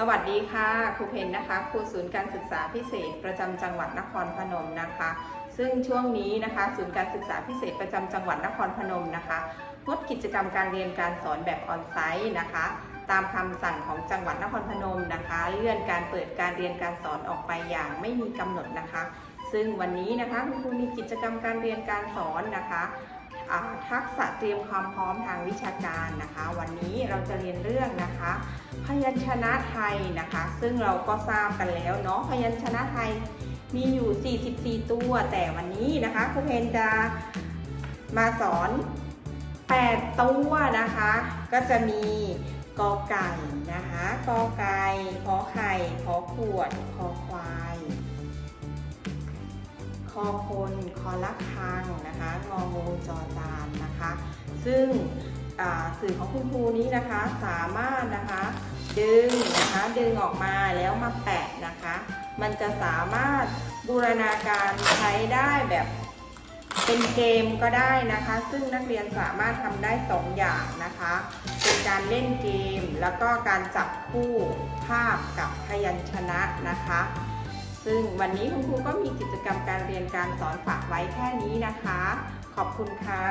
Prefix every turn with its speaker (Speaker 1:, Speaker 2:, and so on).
Speaker 1: สวัสดีค่ะครูเพนนะคะครูศูนย์การศึกษาพิเศษประจำจังหวัดนครพนมนะคะ ซึ่งช่วงนี้นะคะ ศูนย์การศึกษาพิเศษประจำจังหวัดนครพนมนะคะงดกิจกรรมการเรียนการสอนแบบออนไซต์นะคะ ตามคำสั่งของจังหวัดนครพนมนะคะ เลื่อนการเปิดการเรียนการสอนออกไปอย่างไม่มีกำหนดนะคะ ซึ่งวันนี้นะคะคุณครูมีกิจกรรมการเรียนการสอนนะคะ ทักษะเตรียมความพร้อมทางวิชาการนะคะ วันนี้เราจะเรียนเรื่องนะคะ พยัญชนะไทยนะคะ ซึ่งเราก็ทราบกันแล้วเนาะพยัญชนะไทยมีอยู่ 44 ตัว แต่วันนี้นะคะครูเพนจะมาสอน 8 ตัวนะคะ ก็จะมีกอไก่นะคะกอไก่ขอไข่ขอขวดคอควาย อคนคอละคังนะคะงองูจอจานนะคะ ซึ่งสื่อของคุณครูนี้นะคะสามารถนะคะดึงนะคะดึงออกมาแล้วมาแปะนะคะ มันจะสามารถบูรณาการใช้ได้แบบเป็นเกมก็ได้นะคะ ซึ่งนักเรียนสามารถทำได้สองอย่างนะคะ เป็นการเล่นเกม แล้วก็การจับคู่ภาพกับพยัญชนะนะคะ ซึ่งวันนี้คุณครูก็มีกิจกรรมการเรียนการสอนฝากไว้แค่นี้นะคะ ขอบคุณค่ะ